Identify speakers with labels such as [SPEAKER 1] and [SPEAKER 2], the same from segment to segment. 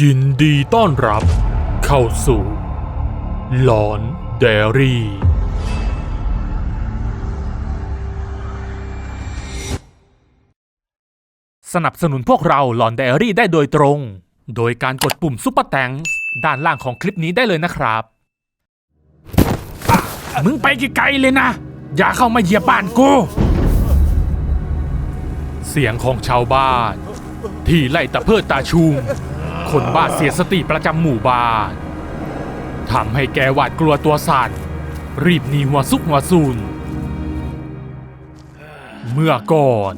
[SPEAKER 1] ยินดีต้อนรับเข้าสู่หลอนเดรี่ สนับสนุนพวกเราหลอนไดอารี่ได้โดยตรง โดยการกดปุ่มซุปเปอร์แตงด้านล่างของคลิปนี้ได้เลยนะครับ มึงไปไกลๆเลยนะ อย่าเข้ามาเหยียบบ้านกู เสียงของชาวบ้าน ที่ไล่ตะเพิดตาชุม คนบ้าเสียสติประจำหมู่บ้านทำให้แกหวาดกลัวตัวสั่นรีบหนีหัวซุกหัวซุนเมื่อก่อน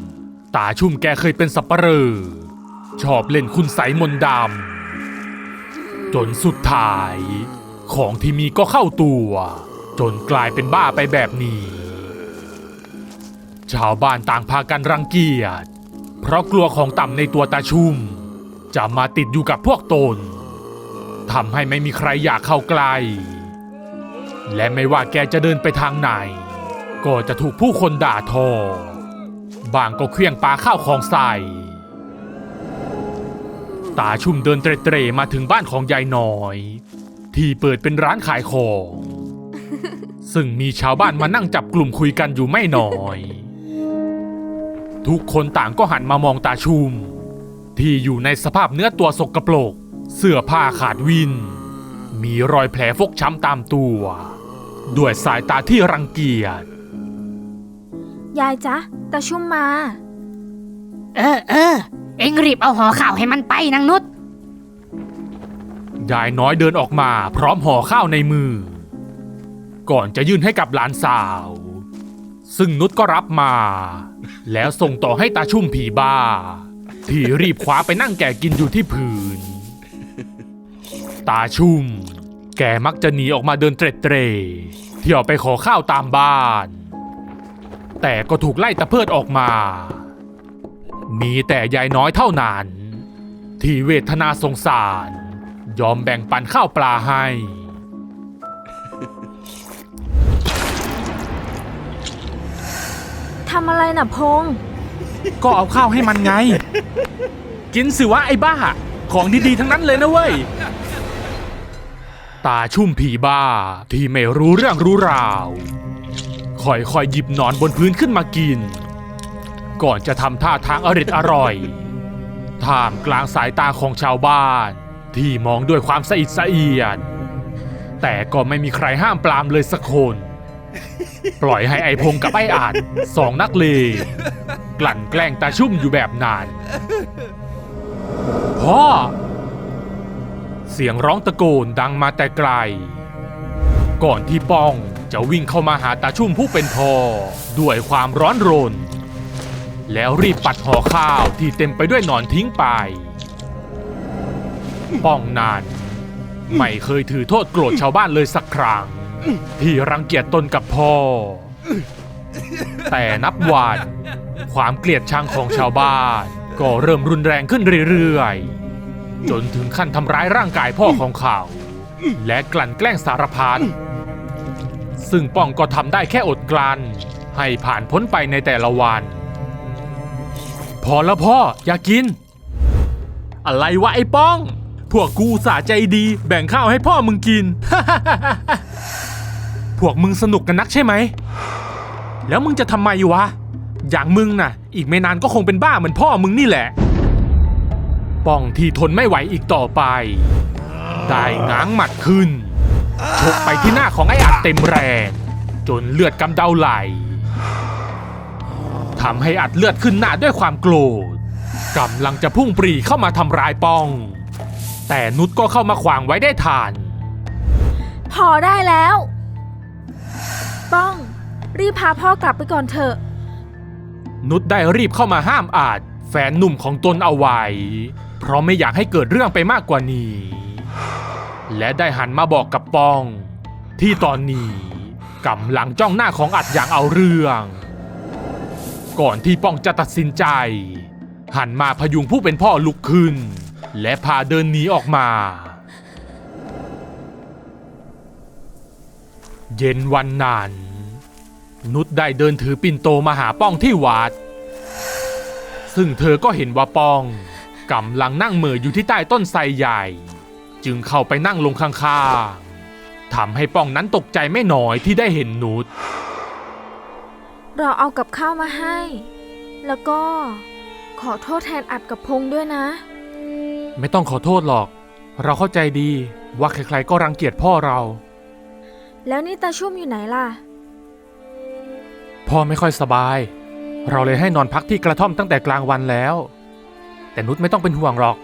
[SPEAKER 1] ตาชุ่มแกเคยเป็นสับปะเหรอชอบเล่นคุณใสยมนดำจนสุดท้าย ของที่มีก็เข้าตัว จนกลายเป็นบ้าไปแบบนี้ ชาวบ้านต่างพากันรังเกียจ เพราะกลัวของต่ำในตัวตาชุ่ม จะมาติดอยู่กับพวกตนทำให้ไม่มีใครอยากเข้าใกล้และไม่ว่าแกจะเดินไปทางไหน ก็จะถูกผู้คนด่าทอบางก็เคลี้ยงปลาข้าวของใส่ ตาชุ่มเดินเตร่ๆมาถึงบ้านของยายน้อย ที่เปิดเป็นร้านขายของ ซึ่งมีชาวบ้านมานั่งจับกลุ่มคุยกันอยู่ไม่น้อย ทุกคนต่างก็หันมามองตาชุ่ม ที่อยู่ในสภาพเนื้อตัวสกปรก เสื้อผ้าขาดวิน มีรอยแผลฟกช้ำตามตัว ด้วยสายตาที่รังเกียจ
[SPEAKER 2] ยายจ๊ะตาชุ่มมา
[SPEAKER 3] เออเออ เอ็งรีบเอาห่อข้าวให้มันไปนางนุช
[SPEAKER 1] ยายน้อยเดินออกมาพร้อมห่อข้าวในมือ ก่อนจะยื่นให้กับหลานสาว ซึ่งนุชก็รับมา แล้วส่งต่อให้ตาชุ่มผีบ้า ที่รีบคว้าไปนั่งแก่กินอยู่ที่พื้น ตาชุ่ม แกมักจะหนีออกมาเดินเตร็ดเตร่เที่ยวไปขอข้าวตามบ้าน แต่ก็ถูกไล่ตะเพิดออกมา มีแต่ยายน้อยเท่านั้น ที่เวทนาสงสาร ยอมแบ่งปันข้าวปลาให้
[SPEAKER 2] ทำอะไรนะพงษ์
[SPEAKER 1] ก็เอาข้าวให้มันไง กินสิวะไอ้บ้า ของดีๆทั้งนั้นเลยนะเว้ย ตาชุ่มผีบ้าที่ไม่รู้เรื่องรู้ราวค่อยๆหยิบหนอนบนพื้นขึ้นมากิน ก่อนจะทำท่าทางอริดอร่อยท่ามกลางสายตาของชาวบ้าน ที่มองด้วยความสะอิดสะเอียน แต่ก็ไม่มีใครห้ามปรามเลยสักคน ปล่อยให้ไอพงกับไออาจสองนักเลง กลั่นแกล้งตาชุ่มอยู่แบบนาน พ่อ เสียงร้องตะโกนดังมาแต่ไกล ก่อนที่ป้องจะวิ่งเข้ามาหาตาชุ่มผู้เป็นพ่อด้วยความร้อนรน แล้วรีบปัดห่อข้าวที่เต็มไปด้วยหนอนทิ้งไป ป้องนานไม่เคยถือโทษโกรธชาวบ้านเลยสักครั้งที่รังเกียจตนกับพ่อ แต่นับวัน ความเกลียดชังของชาวบ้าน ก็เริ่มรุนแรงขึ้นเรื่อยๆ จนถึงขั้นทำร้ายร่างกายพ่อของเขา และกลั่นแกล้งสารพัดซึ่งป้องก็ทำได้แค่อดกลั้นให้ผ่านพ้นไปในแต่ละวัน พอแล้วพ่ออย่ากิน อะไรวะไอ้ป้อง พวกกูสาใจดีแบ่งข้าวให้พ่อมึงกิน พวกมึงสนุกกันนักใช่ไหม แล้วมึงจะทำไมวะ อย่างมึงน่ะ อีกไม่นานก็คงเป็นบ้าเหมือนพ่อมึงนี่แหละ ป้องที่ทนไม่ไหวอีกต่อไป ได้ง้างหมัดขึ้น ชกไปที่หน้าของไอ้อัดเต็มแรง จนเลือดกำเดาไหลทำให้อัดเลือดขึ้นหน้าด้วยความโกรธกำลังจะพุ่งปรีเข้ามาทำร้ายป้อง แต่นุชก็เข้ามาขวางไว้ได้ทัน
[SPEAKER 2] พอได้แล้ว ป้อง รีบพาพ่อกลับไปก่อนเถอะ
[SPEAKER 1] นุชได้รีบเข้ามาห้ามอาจ แฟนหนุ่มของตนเอาไว้ เพราะไม่อยากให้เกิดเรื่องไปมากกว่านี้ และได้หันมาบอกกับป้อง ที่ตอนนี้กำลังจ้องหน้าของอัดอย่างเอาเรื่อง ก่อนที่ป้องจะตัดสินใจ หันมาพยุงผู้เป็นพ่อลุกขึ้น และพาเดินหนีออกมา เย็นวันนั้น นุชได้เดินถือปิ่นโตมาหาป้องที่วัดซึ่งเธอก็เห็นว่าป้องกำลังนั่งเหม่ออยู่ที่ใต้ต้นไทรใหญ่ จึงเข้าไปนั่งลงข้างๆทำให้ป้องนั้นตกใจไม่น้อยที่ได้เห็นนุช
[SPEAKER 2] เราเอากับข้าวมาให้ แล้วก็ขอโทษแทนอัดกับพงษ์ด้วยนะ
[SPEAKER 1] ไม่ต้องขอโทษหรอก เราเข้าใจดีว่าใครๆก็รังเกียจพ่อเรา
[SPEAKER 2] แล้วนี่ตาชุ่มอยู่ไหนล่ะ
[SPEAKER 1] พ่อไม่ค่อยสบาย เราเลยให้นอนพักที่กระท่อมตั้งแต่กลางวันแล้ว แต่นุชไม่ต้องเป็นห่วงหรอก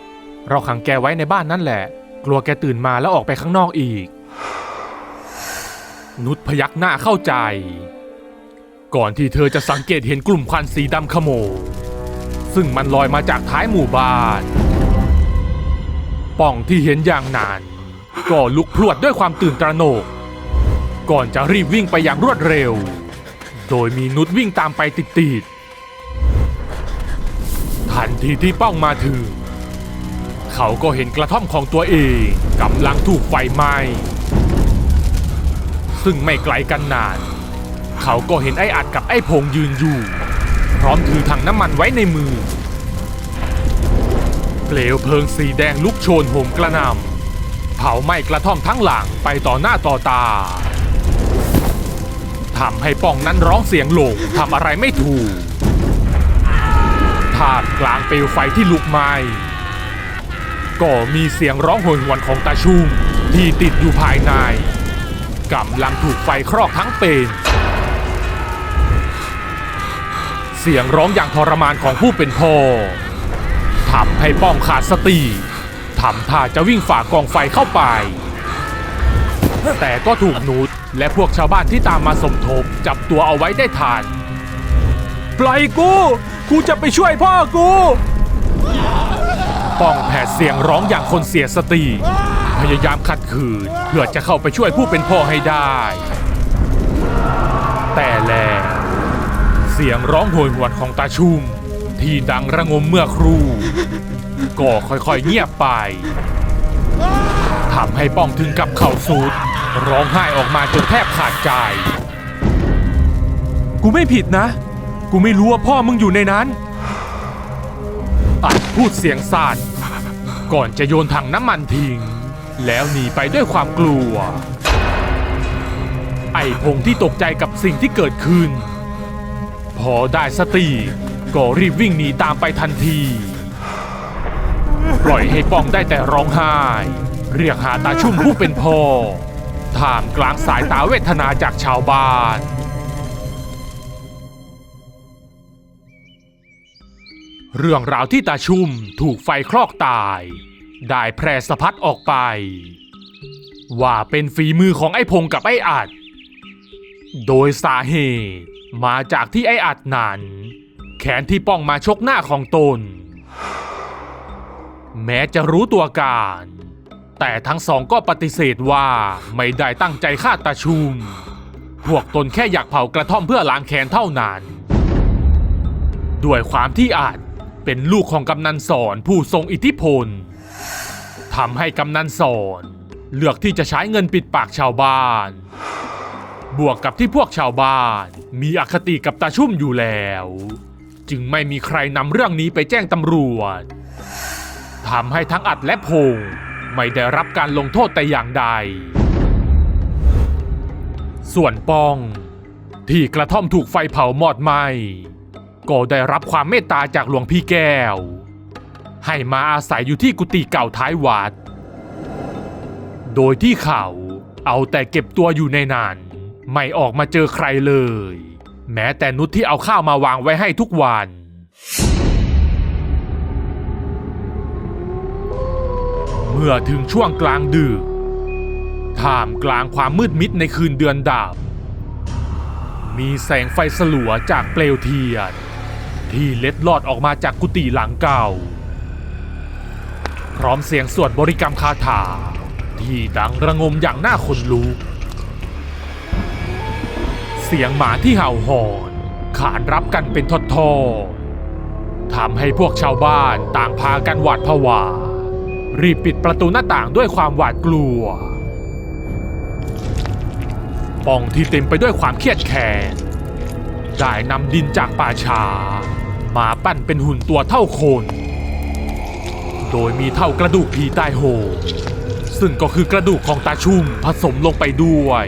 [SPEAKER 1] เราขังแกไว้ในบ้านนั่นแหละ กลัวแกตื่นมาแล้วออกไปข้างนอกอีก นุชพยักหน้าเข้าใจ ก่อนที่เธอจะสังเกตเห็นกลุ่มควันสีดำขโมงซึ่งมันลอยมาจากท้ายหมู่บ้าน ป่องที่เห็นอย่างนั้นก็ลุกพรวดด้วยความตื่นตระหนก ก่อนจะรีบวิ่งไปอย่างรวดเร็ว โดยมีนุชวิ่งตามไปติดๆ ทันทีที่ป้องมาถึง เขาก็เห็นกระท่อมของตัวเองกำลังถูกไฟไหม้ ซึ่งไม่ไกลกันนาน เขาก็เห็นไอ้อัดกับไอ้พงยืนอยู่ พร้อมถือถังน้ำมันไว้ในมือ เปลวเพลิงสีแดงลุกโชนโหมกระนำเผาไหม้กระท่อมทั้งหลังไปต่อหน้าต่อตา ทำให้ป้องนั้นร้องเสียงหลงทำอะไรไม่ถูกท่ามกลางเปลวไฟที่ลุกไหม้ก็มีเสียงร้องโหยหวนของตาชุ่มที่ติดอยู่ภายในกำลังถูกไฟครอกทั้งเป็นเสียงร้องอย่างทรมานของผู้เป็นพ่อทำให้ป้องขาดสติทำท่าจะวิ่งฝ่ากองไฟเข้าไป แต่ก็ถูกหนุช และพวกชาวบ้านที่ตามมาสมทบจับตัวเอาไว้ได้ทันปล่อยกูกูจะไปช่วยพ่อกูป้องแผดเสียงร้องอย่างคนเสียสติ พยายามขัดขืนเพื่อจะเข้าไปช่วยผู้เป็นพ่อให้ได้ แต่แล้วเสียงร้องโหยหวนของตาชุ่มที่ดังระงมเมื่อครู่ก็ค่อยๆเงียบไปทำให้ป้องถึงกับเข่าสุด ร้องไห้ออกมาจนแทบขาดใจ กูไม่ผิดนะ กูไม่รู้ว่าพ่อมึงอยู่ในนั้น อัดพูดเสียงสั่นก่อนจะโยนถังน้ำมันทิ้ง แล้วหนีไปด้วยความกลัว ไอ้พงที่ตกใจกับสิ่งที่เกิดขึ้น พอได้สติก็รีบวิ่งหนีตามไปทันที ปล่อยให้ป้องได้แต่ร้องไห้ เรียกหาตาชุ่มผู้เป็นพ่อ ท่ามกลางสายตาเวทนาจากชาวบ้านเรื่องราวที่ตาชุ่มถูกไฟคลอกตาย ได้แพร่สะพัดออกไป ว่าเป็นฝีมือของไอ้พงกับไอ้อัด โดยสาเหตุมาจากที่ไอ้อัดนั้น แขนที่ป้องมาชกหน้าของตน แม้จะรู้ตัวการ แต่ทั้งสองก็ปฏิเสธว่าไม่ได้ตั้งใจฆ่าตาชุม พวกตนแค่อยากเผากระท่อมเพื่อล้างแค้นเท่านั้นด้วยความที่อาจเป็นลูกของกำนันสอนผู้ทรงอิทธิพลทำให้กำนันสอนเลือกที่จะใช้เงินปิดปากชาวบ้าน บวกกับที่พวกชาวบ้าน มีอคติกับตาชุ่มอยู่แล้ว จึงไม่มีใครนำเรื่องนี้ไปแจ้งตำรวจทำให้ทั้งอัดและพงษ์ ไม่ได้รับการลงโทษแต่อย่างใด ส่วนป้อง ที่กระท่อมถูกไฟเผามอดไหมก็ได้รับความเมตตาจากหลวงพี่แก้ว ให้มาอาศัยอยู่ที่กุฏิเก่าท้ายวัด โดยที่เขาเอาแต่เก็บตัวอยู่ในนั้น ไม่ออกมาเจอใครเลย แม้แต่นุชที่เอาข้าวมาวางไว้ให้ทุกวัน เมื่อถึงช่วงกลางดึกท่ามกลางความมืดมิดในคืนเดือนดับมีแสงไฟสลัวจากเปลวเทียน ที่เล็ดลอดออกมาจากกุฏิหลังเก่า พร้อมเสียงสวดบริกรรมคาถา ที่ดังระงมอย่างน่าขนลุกเสียงหมาที่เห่าหอนขานรับกันเป็นทอดๆทำให้พวกชาวบ้านต่างพากันหวาดผวา รีบปิดประตูหน้าต่างด้วยความหวาดกลัว ป่องที่เต็มไปด้วยความเครียดแค้นได้นำดินจากป่าช้ามาปั้นเป็นหุ่นตัวเท่าคน โดยมีเท่ากระดูกผีตายโหงซึ่งก็คือกระดูกของตาชุ่มผสมลงไปด้วย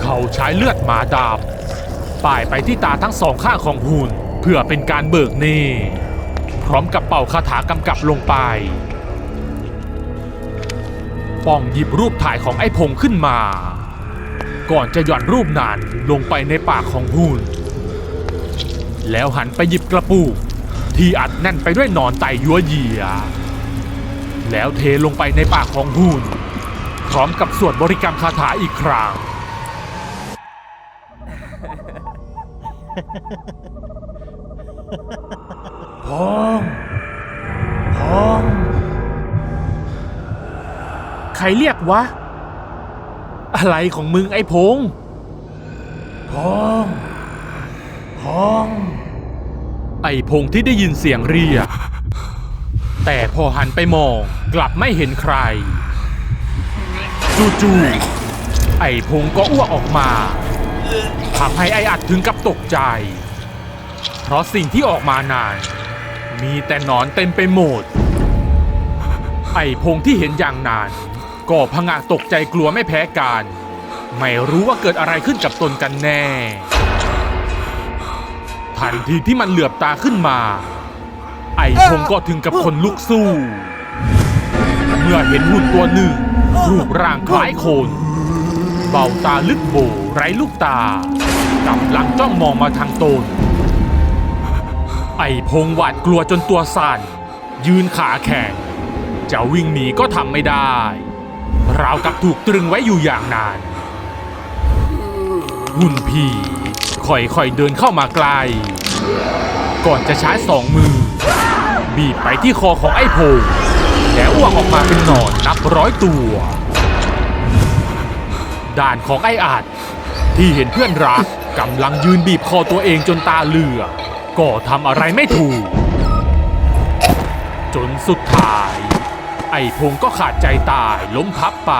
[SPEAKER 1] เขาใช้เลือดหมาดำป้ายไปที่ตาทั้งสองข้างของหุ่น เพื่อเป็นการเบิกเนตร พร้อมกับเป่าคาถากำกับลงไป ป้องหยิบรูปถ่ายของไอ้พงขึ้นมา ก่อนจะหย่อนรูปนั้นลงไปในปากของหุ่น แล้วหันไปหยิบกระปุกที่อัดแน่นไปด้วยหนอนไตยัวเยีย แล้วเทลงไปในปากของหุ่น พร้อมกับสวดบริกรรมคาถาอีกครั้ง พองพอง ใครเรียกวะ อะไรของมึงไอ้พงพองพอง ไอ้พงที่ได้ยินเสียงเรียก แต่พอหันไปมองกลับไม่เห็นใคร จู่ๆไอ้พงก็อ้วกออกมาทำให้ไอ้อัดถึงกับตกใจ เพราะสิ่งที่ออกมานาน มีแต่หนอนเต็มไปหมด ไอ้พงที่เห็นอย่างนั้นก็พงากตกใจกลัวไม่แพ้กัน ไม่รู้ว่าเกิดอะไรขึ้นกับตนกันแน่ ทันทีที่มันเหลือบตาขึ้นมา ไอ้พงก็ถึงกับคนลุกสู้ เมื่อเห็นหุ่นตัวหนึ่ง รูปร่างคล้ายคนเบาตาลึกโบไร้ลูกตากำลังจ้องมองมาทางตน ไอ้พงหวาดกลัวจนตัวสั่น ยืนขาแข็งจะวิ่งหนีก็ทำไม่ได้ ราวกับถูกตรึงไว้อยู่อย่างนานหุ่นผีค่อยๆเดินเข้ามาใกล้ก่อนจะใช้สองมือ บีบไปที่คอของไอ้พงแล้วอ้วกออกมาเป็นหนอนนับร้อยตัว ด่านของไอ้อาจที่เห็นเพื่อนรักกำลังยืนบีบคอตัวเองจนตาเหลือก ก็ทำอะไรไม่ถูก จนสุดท้าย ไอ้พงก็ขาดใจตายล้มพับไป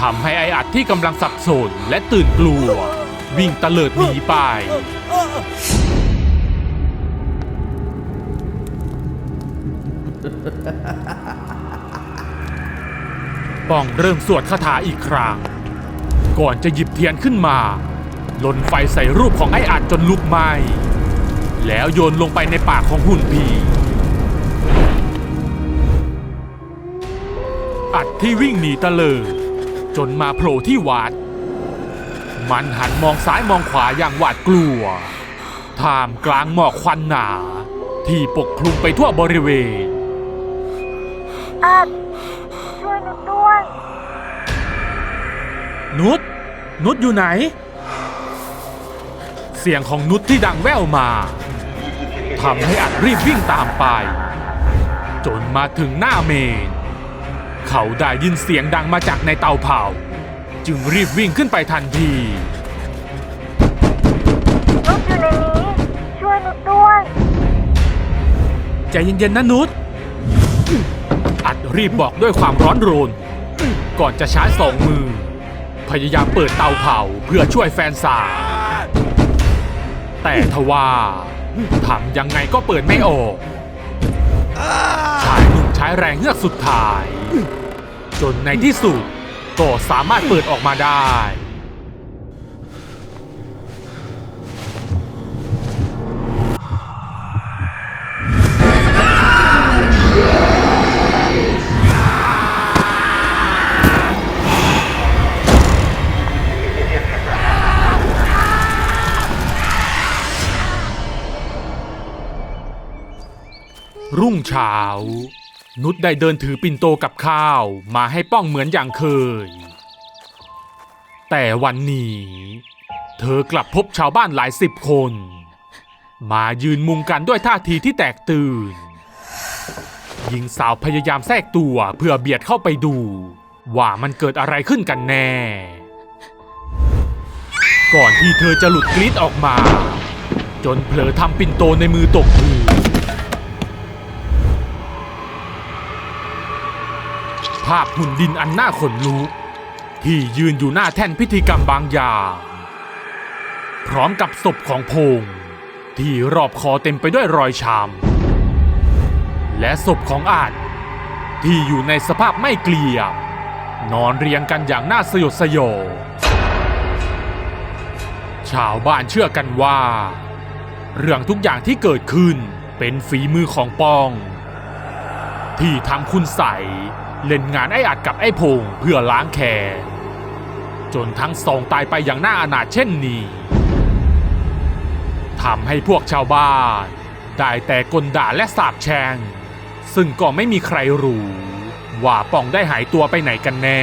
[SPEAKER 1] ทำให้ไอ้อัดที่กำลังสับสนและตื่นกลัว วิ่งตะเลิดหนีไป ป้องเริ่มสวดคาถาอีกครั้ง ก่อนจะหยิบเทียนขึ้นมาลนไฟใส่รูปของไอ้อัดจนลุกไหม้ แล้วโยนลงไปในปากของหุ่นผีอัดที่วิ่งหนีตะเลิดจนมาโผล่ที่วัด มันหันมองซ้ายมองขวาอย่างหวาดกลัว ท่ามกลางหมอกควันหนา ที่ปกคลุมไปทั่วบริเวณ
[SPEAKER 2] อัดช่วยหนูด้วย
[SPEAKER 1] นุชนุชอยู่ไหน เสียงของนุชที่ดังแว่วมาทำให้อัดรีบวิ่งตามไป จนมาถึงหน้าเมน เขาได้ยินเสียงดังมาจากในเตาเผา จึงรีบวิ่งขึ้นไปทันที
[SPEAKER 2] นุชอยู่ในนี้ช่วยหนูด้วย
[SPEAKER 1] ใจเย็นๆนะนุชอัดรีบบอกด้วยความร้อนรน ก่อนจะใช้สองมือ พยายามเปิดเตาเผาเพื่อช่วยแฟนสาว แต่ทว่าทำยังไงก็เปิดไม่ออกชายหนุ่มใช้แรงเงือกสุดท้าย จนในที่สุดก็สามารถเปิดออกมาได้ รุ่งเช้า นุชได้เดินถือปิ่นโตกับข้าวมาให้ป้องเหมือนอย่างเคย แต่วันนี้ เธอกลับพบชาวบ้านหลายสิบคน มายืนมุงกันด้วยท่าทีที่แตกตื่นหญิงสาวพยายามแทรกตัวเพื่อเบียดเข้าไปดู ว่ามันเกิดอะไรขึ้นกันแน่ ก่อนที่เธอจะหลุดกรีดออกมา จนเผลอทำปิ่นโตในมือตกพื้น ภาพหุ่นดินอันน่าขนลุกที่ยืนอยู่หน้าแท่นพิธีกรรมบางอย่าง พร้อมกับศพของพงษ์ที่รอบคอเต็มไปด้วยรอยช้ำและศพของอาจที่อยู่ในสภาพไม่เกลียมนอนเรียงกันอย่างน่าสยดสยองชาวบ้านเชื่อกันว่า เรื่องทุกอย่างที่เกิดขึ้นเป็นฝีมือของป้อง ที่ทำคุณใส เล่นงานไอ้อัดกับไอ้พงเพื่อล้างแค้นจนทั้งสองตายไปอย่างน่าอนาถเช่นนี้ทำให้พวกชาวบ้านได้แต่กลด่าและสาบแช่งซึ่งก็ไม่มีใครรู้ ว่าป่องได้หายตัวไปไหนกันแน่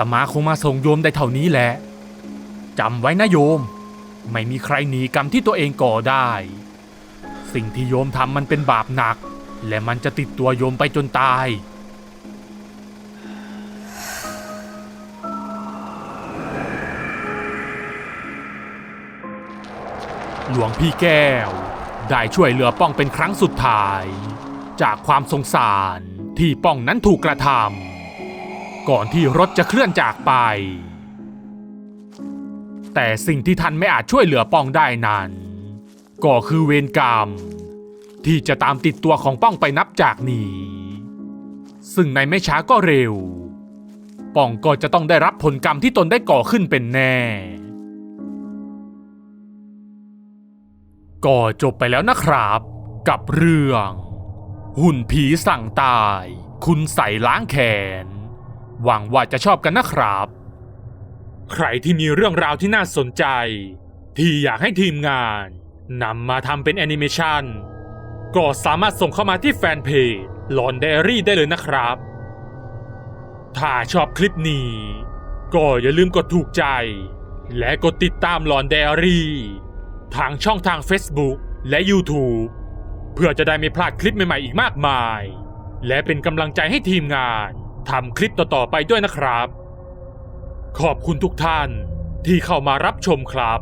[SPEAKER 1] ตมาคงมาส่งโยมได้เท่านี้แหละจำไว้นะโยม ไม่มีใครหนีกรรมที่ตัวเองก่อได้ สิ่งที่โยมทำมันเป็นบาปหนัก และมันจะติดตัวโยมไปจนตายหลวงพี่แก้ว ได้ช่วยเหลือป้องเป็นครั้งสุดท้าย จากความสงสารที่ป้องนั้นถูกกระทำ ก่อนที่รถจะเคลื่อนจากไป แต่สิ่งที่ท่านไม่อาจช่วยเหลือป้องได้นั้น ก็คือเวรกรรม ที่จะตามติดตัวของป้องไปนับจากนี้ ซึ่งในไม่ช้าก็เร็ว ป้องก็จะต้องได้รับผลกรรมที่ตนได้ก่อขึ้นเป็นแน่ก็จบไปแล้วนะครับ กับเรื่อง หุ่นผีสั่งตาย คุณใส่ล้างแขน หวังว่าจะชอบกันนะครับ ใครที่มีเรื่องราวที่น่าสนใจ ที่อยากให้ทีมงานนำมาทำเป็นแอนิเมชันก็สามารถส่งเข้ามาที่แฟนเพจหลอนไดอารี่ได้เลยนะครับ ถ้าชอบคลิปนี้ ก็อย่าลืมกดถูกใจ และกดติดตามหลอนไดอารี่ ทางช่องทาง Facebook และ YouTube เพื่อจะได้ไม่พลาดคลิปใหม่ๆอีกมากมาย และเป็นกำลังใจให้ทีมงาน ทำคลิปต่อๆไปด้วยนะครับ ขอบคุณทุกท่านที่เข้ามารับชมครับ